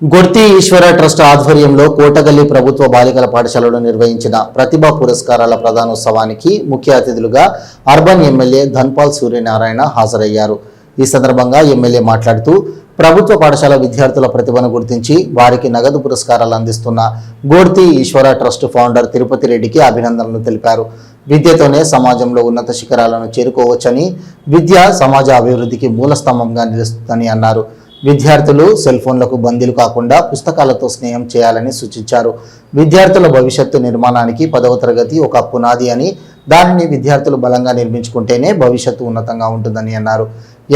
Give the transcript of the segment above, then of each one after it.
గొర్తి ఈశ్వర trust ఆధ్వర్యంలో కోటగల్లి ప్రభుత్వ బాలికల పాఠశాలలో నిర్వహించిన ప్రతిభా పురస్కారాల ప్రధానోత్సవానికి ముఖ్య అతిథులుగా అర్బన్ ఎమ్మెల్యే ధన్పాల్ సూర్యనారాయణ హాజరయ్యారు. ఈ సందర్భంగా ఎమ్మెల్యే మాట్లాడుతూ ప్రభుత్వ పాఠశాల విద్యార్థుల ప్రతిభను గుర్తించి వారికి నగదు పురస్కారాలు అందిస్తున్న గోర్తి ఈశ్వర ట్రస్ట్ ఫౌండర్ తిరుపతి రెడ్డికి అభినందనలు తెలిపారు. విద్యతోనే సమాజంలో ఉన్నత శిఖరాలను చేరుకోవచ్చని విద్య సమాజ అభివృద్ధికి మూల స్తంభంగా నిలుస్తుందని అన్నారు. విద్యార్థులు సెల్ ఫోన్లకు బందీలు కాకుండా పుస్తకాలతో స్నేహం చేయాలని సూచించారు. విద్యార్థుల భవిష్యత్తు నిర్మాణానికి పదవ తరగతి ఒక పునాది అని దానిని విద్యార్థులు బలంగా నిర్మించుకుంటేనే భవిష్యత్తు ఉన్నతంగా ఉంటుందని అన్నారు.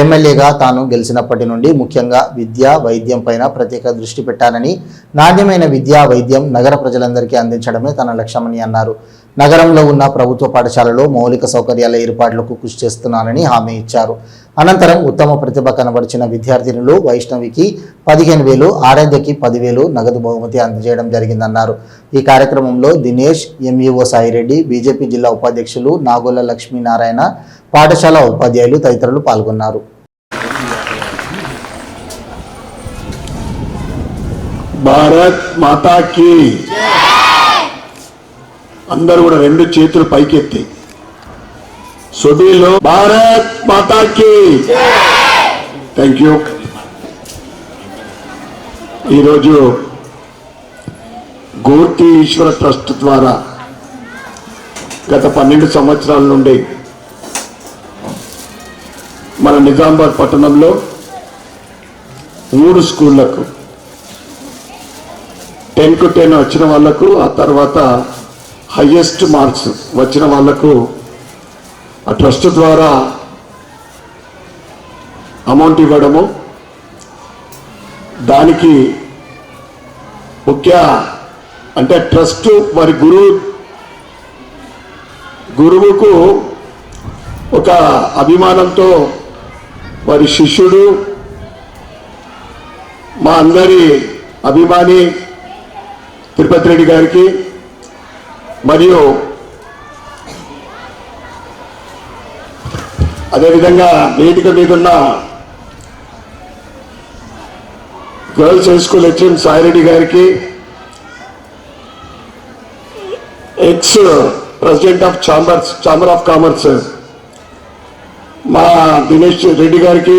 ఎమ్మెల్యేగా తాను గెలిచినప్పటి నుండి ముఖ్యంగా విద్య వైద్యం పైన ప్రత్యేక దృష్టి పెట్టానని నాణ్యమైన విద్య వైద్యం నగర ప్రజలందరికీ అందించడమే తన లక్ష్యమని అన్నారు. నగరంలో ఉన్న ప్రభుత్వ పాఠశాలలో మౌలిక సౌకర్యాల ఏర్పాట్లకు కృషి చేస్తున్నానని హామీ ఇచ్చారు. అనంతరం ఉత్తమ ప్రతిభ కనబరిచిన విద్యార్థినులు వైష్ణవికి పదిహేను వేలు ఆరాధ్యకి పదివేలు నగదు బహుమతి అందజేయడం జరిగిందన్నారు. ఈ కార్యక్రమంలో దినేష్ ఎంఈఓ సాయిరెడ్డి బీజేపీ జిల్లా ఉపాధ్యక్షులు నాగోల లక్ష్మీనారాయణ పాఠశాల ఉపాధ్యాయులు తదితరులు పాల్గొన్నారు. భారత్ మాతాకి. అందరూ కూడా రెండు చేతులు పైకెత్తి. సుదీలో భారత్ మాతాకి. థ్యాంక్ యూ ఈరోజు గోర్తి ఈశ్వర ట్రస్ట్ ద్వారా గత పన్నెండు సంవత్సరాల నుండి మన నిజామాబాద్ పట్టణంలో మూడు స్కూళ్ళకు టెన్కు టెన్ వచ్చిన వాళ్ళకు ఆ తర్వాత హయ్యెస్ట్ మార్క్స్ వచ్చిన వాళ్ళకు ఆ ట్రస్ట్ ద్వారా అమౌంట్ ఇవ్వడము దానికి ముఖ్య అంటే ట్రస్ట్ వారి గురువు గురువుకు ఒక అభిమానంతో వారి శిష్యుడు మా అందరి అభిమాని తిరుపతి రెడ్డి గారికి మరియు అదేవిధంగా వేదిక మీద ఉన్న girls high school HM Saireddy గారికి ex president of chambers chamber of commerce మా దినేష్ రెడ్డి గారికి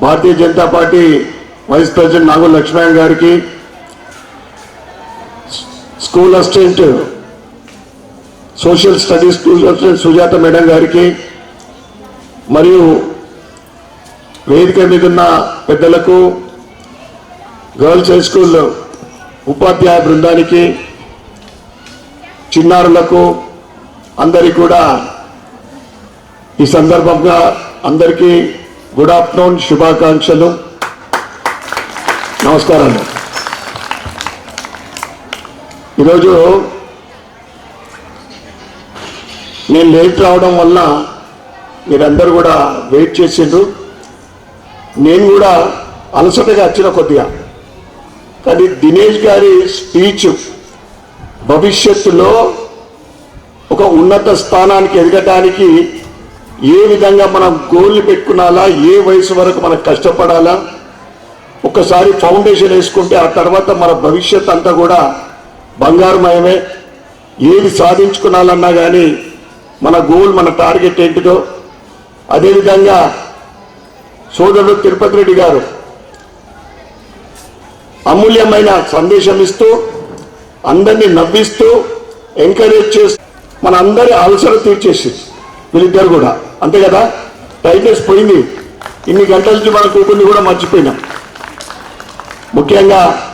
Bharatiya Janata Party vice president Nagul Laxman గారికి school assistant social studies school assistant Sujatha madam గారికి మరియు వేదిక మీద ఉన్న పెద్దలకు గర్ల్స్ హై స్కూల్ ఉపాధ్యాయ బృందానికి చిన్నారులకు అందరికీ కూడా ఈ సందర్భంగా అందరికీ గుడ్ ఆఫ్టర్నూన్ శుభాకాంక్షలు. నమస్కారాలు. ఈరోజు నేను లేట్ రావడం వల్ల మీరందరూ కూడా వెయిట్ చేసిండ్రు. నేను కూడా అలసటగా వచ్చిన కొద్దిగా. కానీ దినేష్ గారి స్పీచ్ భవిష్యత్తులో ఒక ఉన్నత స్థానానికి ఎదగటానికి ఏ విధంగా మనం గోల్ని పెట్టుకున్నాలా ఏ వయసు వరకు మనం కష్టపడాలా ఒకసారి ఫౌండేషన్ వేసుకుంటే ఆ తర్వాత మన భవిష్యత్ అంతా కూడా బంగారుమయమే. ఏది సాధించుకున్నాలన్నా కానీ మన గోల్ మన టార్గెట్ ఏంటిదో అదేవిధంగా సోదరుడు తిరుపతి రెడ్డి గారు అమూల్యమైన సందేశం ఇస్తూ అందరినీ నవ్విస్తూ ఎంకరేజ్ చేస్తూ మన అందరి అవసరం తీర్చేసి వీళ్ళిద్దరు కూడా. అంతే కదా? టైట్నెస్ పోయింది. ఇన్ని గంటల నుంచి మన కూతుర్ని కూడా మర్చిపోయినాం. ముఖ్యంగా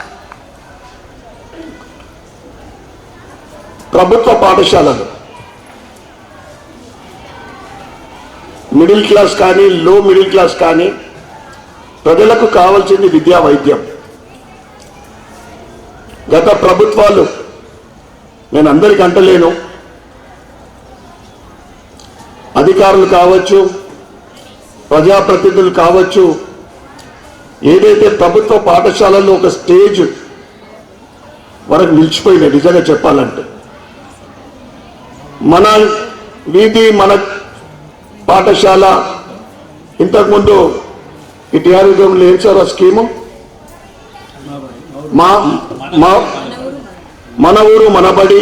ప్రభుత్వ పాఠశాలలు. మిడిల్ క్లాస్ కానీ లో మిడిల్ క్లాస్ కానీ ప్రజలకు కావాల్సింది విద్యా వైద్యం. గత ప్రభుత్వాలు నేను అందరికి అంటలేను. అధికారులు కావచ్చు ప్రజాప్రతినిధులు కావచ్చు ఏదైతే ప్రభుత్వ పాఠశాలల్లో ఒక స్టేజ్ వరకు నిలిచిపోయినాయి నిజంగా చెప్పాలంటే మన వీధి మన పాఠశాల ఇంతకుముందు ఈ టీఆర్ గవర్నమెంట్ ఏం సార్ ఆ స్కీము? మా మా మన ఊరు మనబడి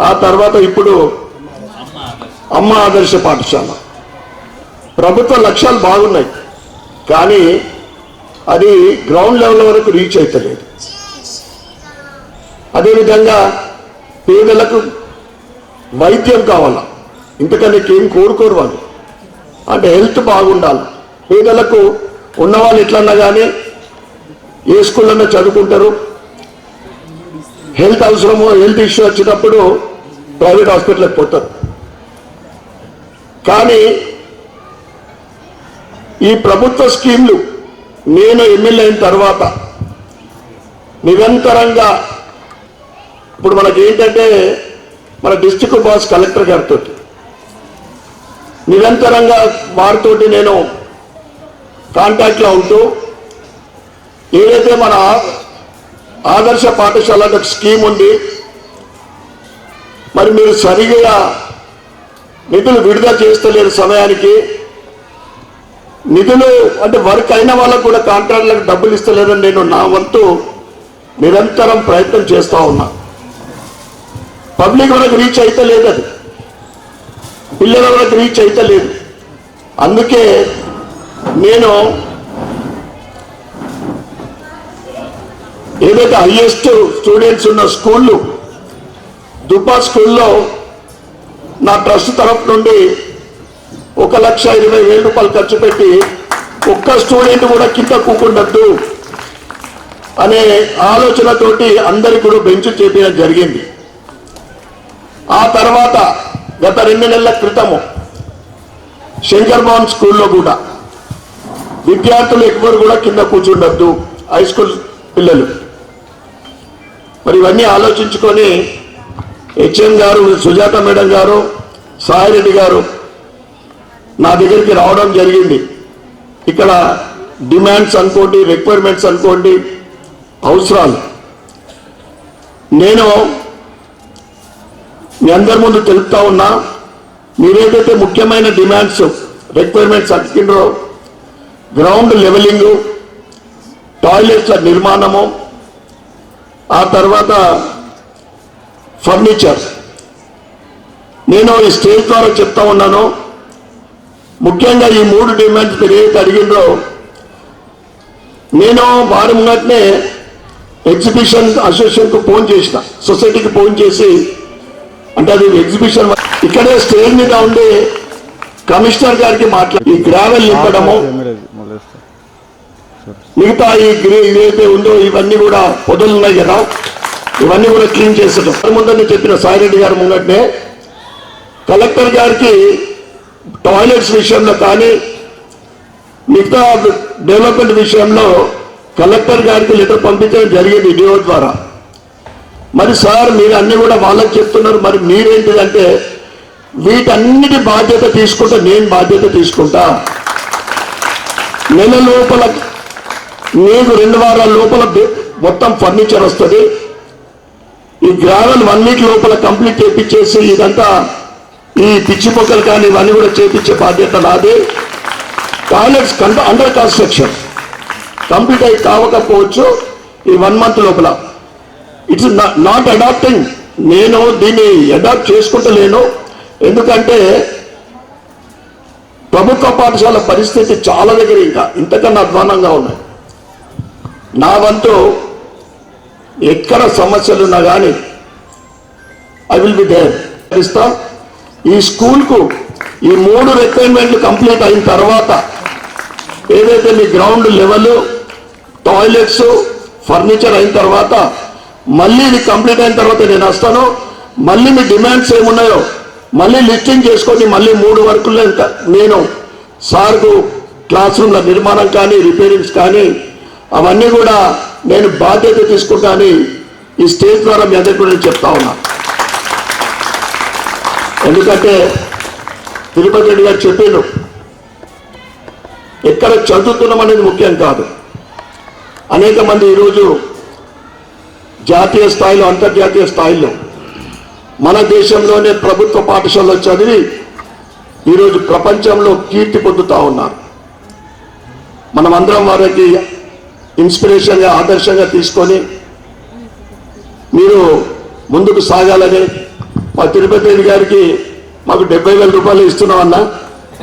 ఆ తర్వాత ఇప్పుడు అమ్మ ఆదర్శ పాఠశాల. ప్రభుత్వ లక్ష్యాలు బాగున్నాయి కానీ అది గ్రౌండ్ లెవెల్ వరకు రీచ్ అవుతలేదు అదేవిధంగా పేదలకు వైద్యం కావాలా? ఇంతకన్నా ఏం కోరుకోరు వాళ్ళు. అంటే హెల్త్ బాగుండాలి. పేదలకు ఉన్నవాళ్ళు ఎట్లన్నా కానీ ఏ స్కూళ్ళన్నా చదువుకుంటారు. హెల్త్ అవసరము హెల్త్ ఇష్యూ వచ్చినప్పుడు ప్రైవేట్ హాస్పిటల్కి పోతారు. కానీ ఈ ప్రభుత్వ స్కీమ్లు నేను ఎమ్మెల్యే అయిన తర్వాత నిరంతరంగా ఇప్పుడు మనకి ఏంటంటే మన డిస్టిక్ బాస్ కలెక్టర్ గారితో నిరంతరంగా వారితోటి నేను కాంటాక్ట్లో ఉంటూ ఏదైతే మన ఆదర్శ పాఠశాల స్కీమ్ ఉంది మరి మీరు సరిగా నిధులు విడుదల చేస్తలేరు సమయానికి నిధులు అంటే వర్క్ అయిన వాళ్ళకు కూడా కాంట్రాక్ట్లకు డబ్బులు ఇస్తలేదని నేను నా వంతు నిరంతరం ప్రయత్నం చేస్తూ ఉన్నా. పబ్లిక్ వరకు రీచ్ అయితే లేదు అది. పిల్లల వరకు రీచ్ అవుతలేదు అందుకే నేను ఏదైతే హయ్యెస్ట్ స్టూడెంట్స్ ఉన్న స్కూళ్ళు దుబ్బా స్కూల్లో నా ట్రస్ట్ తరఫు నుండి ఒక లక్ష ఇరవై వేల రూపాయలు ఖర్చు పెట్టి ఒక్క స్టూడెంట్ కూడా కింద కూకుండద్దు అనే ఆలోచనతోటి అందరికి కూడా బెంచ్ చేపించడం జరిగింది. ఆ తర్వాత గత రెండు నెలల క్రితము శంకర్ భవన్ స్కూల్లో కూడా విద్యార్థులు ఎవ్వరు కూడా కింద కూర్చుండద్దు హై స్కూల్ పిల్లలు. మరి ఇవన్నీ ఆలోచించుకొని హెచ్ఎం గారు సుజాత మేడం గారు సాయిరెడ్డి గారు నా దగ్గరికి రావడం జరిగింది. ఇక్కడ డిమాండ్స్ అనుకోండి రిక్వైర్మెంట్స్ అనుకోండి అవసరాలు. నేను మీ అందరి ముందు తెలుపుతా ఉన్నా మీరేదైతే ముఖ్యమైన డిమాండ్స్ రిక్వైర్మెంట్స్ అతికిండ్రో గ్రౌండ్ లెవెలింగ్ టాయిలెట్ల నిర్మాణము ఆ తర్వాత ఫర్నిచర్ నేను ఈ స్టేజ్ ద్వారా చెప్తా ఉన్నాను. ముఖ్యంగా ఈ మూడు డిమాండ్స్ మీరు ఏదైతే అడిగిండ్రో నేను వారి ఎగ్జిబిషన్ అసోసియేషన్కు ఫోన్ చేసిన సొసైటీకి ఫోన్ చేసి అంటే అది ఎగ్జిబిషన్ ఇక్కడే స్టేజ్ మీద ఉండి కమిషనర్ గారికి మాట్లాడి ఈ గ్రావెల్ నింపడము మిగతా ఈ గ్రీన్ ఏదైతే ఉందో ఇవన్నీ కూడా పొదలు ఉన్నాయి కదా ఇవన్నీ కూడా క్లీన్ చేసేటప్పుడు ముందని చెప్పిన సాయిరెడ్డి గారు ముంగట్నే కలెక్టర్ గారికి టాయిలెట్స్ విషయంలో కానీ మిగతా డెవలప్మెంట్ విషయంలో కలెక్టర్ గారికి లెటర్ పంపించడం జరిగింది డిఓ ద్వారా. మరి సార్ మీరు అన్ని కూడా వాళ్ళకి చెప్తున్నారు. మరి మీరేంటిదంటే వీటన్నిటి బాధ్యత తీసుకుంటా నేను బాధ్యత తీసుకుంటా. నెల లోపల నీకు రెండు వారాల లోపల మొత్తం ఫర్నిచర్ వస్తుంది. ఈ గ్రావెల్ వన్ వీక్ లోపల కంప్లీట్ చేపించేసి ఇదంతా ఈ పిచ్చి మొక్కలు కానీ ఇవన్నీ కూడా చేపించే బాధ్యత నాది. Toilets under construction. కంప్లీట్ అయి కావకపోవచ్చు ఈ వన్ మంత్ లోపల. ఇట్స్ నాట్ అడాప్టింగ్ నేను దీన్ని అడాప్ట్ చేసుకుంటలేను. ఎందుకంటే ప్రభుత్వ పాఠశాల పరిస్థితి చాలా దగ్గర ఇంకా. ఇంతకన్నా అధ్వానంగా ఉన్నాయి నా వంతు ఎక్కడ సమస్యలున్నా కానీ ఐ విల్ బి దేర్ ఇస్తా. ఈ స్కూల్కు ఈ మూడు రిక్వైర్మెంట్లు కంప్లీట్ అయిన తర్వాత ఏదైతే మీ గ్రౌండ్ లెవెల్ టాయిలెట్స్ ఫర్నిచర్ అయిన తర్వాత మళ్ళీ ఇది కంప్లీట్ అయిన తర్వాత నేను వస్తాను మళ్ళీ మీ డిమాండ్స్ ఏమున్నాయో మళ్ళీ లిస్టింగ్ చేసుకొని మళ్ళీ మూడు వర్కుల్లో ఇంకా నేను సార్కు క్లాస్ రూమ్ల నిర్మాణం కానీ రిపేరింగ్స్ కానీ అవన్నీ కూడా నేను బాధ్యత తీసుకుంటానని ఈ స్టేజ్ ద్వారా మీ అందరికీ నేను చెప్తా ఉన్నా. ఎందుకంటే తిరుపతి రెడ్డి గారు చెప్పిండు ఎక్కడ చదువుతున్నాం అనేది ముఖ్యం కాదు. అనేక మంది ఈరోజు జాతీయ స్థాయిలో అంతర్జాతీయ స్థాయిలో మన దేశంలోనే ప్రభుత్వ పాఠశాలలో చదివి ఈరోజు ప్రపంచంలో కీర్తి పొందుతూ ఉన్నారు. మనం అందరం వారికి ఇన్స్పిరేషన్గా ఆదర్శంగా తీసుకొని మీరు ముందుకు సాగాలని మా తిరుపతి గారికి మాకు డెబ్బై వేల రూపాయలు ఇస్తున్నామన్నా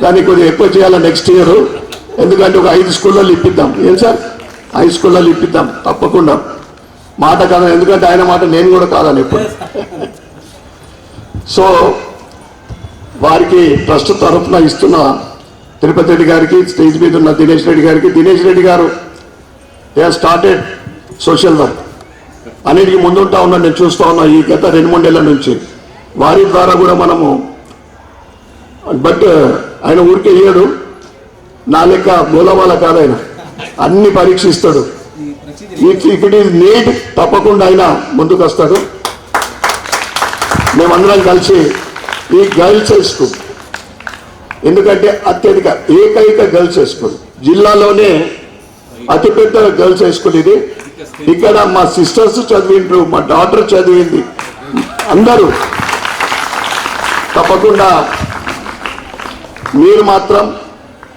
దాన్ని కొద్దిగా ఎక్కువ చేయాలి నెక్స్ట్ ఇయర్. ఎందుకంటే ఒక ఐదు స్కూళ్ళలో ఇప్పిద్దాం. ఏం సార్? ఐదు స్కూళ్ళలో ఇప్పిద్దాం. తప్పకుండా. మాట కాదు ఎందుకంటే ఆయన మాట నేను కూడా కాదని ఎప్పుడు సో వారికి ట్రస్ట్ తరఫున ఇస్తున్న తిరుపతి రెడ్డి గారికి స్టేజ్ మీద ఉన్న దినేష్ రెడ్డి గారికి దినేష్ రెడ్డి గారు దే స్టార్టెడ్ సోషల్ వర్క్ అన్నిటికీ ముందుంటా ఉన్నా నేను చూస్తూ ఉన్నా ఈ గత రెండు మూడేళ్ళ నుంచి. వారి ద్వారా కూడా మనము బట్ ఆయన ఊరికే ఇయ్యడు. నా లెక్క మూలమాల కాదు ఆయన అన్ని పరీక్షిస్తాడు. ఇట్ ఈస్ నీడ్ తప్పకుండా ఆయన ముందుకు వస్తాడు. మేమందరం కలిసి ఈ గర్ల్స్ హై స్కూల్ ఎందుకంటే అత్యధిక ఏకైక గర్ల్స్ హై స్కూల్ జిల్లాలోనే అతిపెద్ద గర్ల్స్ హై స్కూల్ ఇది. ఇక్కడ మా సిస్టర్స్ చదివిండ్రు మా డాటర్ చదివింది. అందరూ. తప్పకుండా మీరు మాత్రం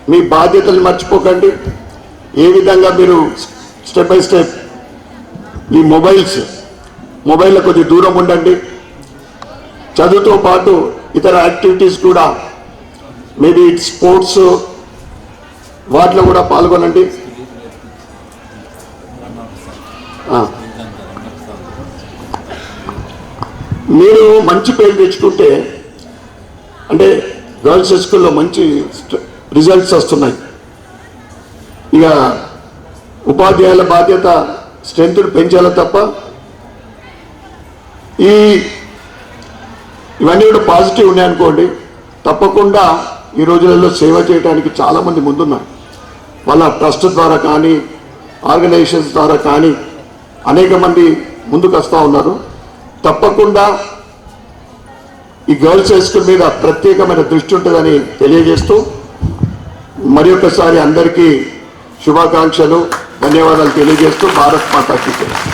మీ బాధ్యతలు మర్చిపోకండి. ఏ విధంగా మీరు స్టెప్ బై స్టెప్ ఈ మొబైల్స్ మొబైల్లో కొద్ది దూరం ఉండండి. చదువుతో పాటు ఇతర యాక్టివిటీస్ కూడా మేబీ స్పోర్ట్స్ వాటిలో కూడా పాల్గొనండి. మీరు మంచి పేరు తెచ్చుకుంటే అంటే గర్ల్స్ స్కూల్లో మంచి రిజల్ట్స్ వస్తున్నాయి. ఇక ఉపాధ్యాయుల బాధ్యత స్ట్రెంత్ పెంచాలి తప్ప ఈ ఇవన్నీ కూడా పాజిటివ్ ఉన్నాయనుకోండి తప్పకుండా ఈ రోజులలో సేవ చేయడానికి చాలామంది ముందున్నారు. వాళ్ళ ట్రస్ట్ ద్వారా కానీ ఆర్గనైజేషన్స్ ద్వారా కానీ అనేక మంది ముందుకు వస్తూ ఉన్నారు. తప్పకుండా ఈ గర్ల్స్ హై మీద ప్రత్యేకమైన దృష్టి ఉంటుందని తెలియజేస్తూ మరి ఒకసారి అందరికీ శుభాకాంక్షలు. ధన్యవాదాలు తెలియజేస్తూ భారత్ మాతాకి జై.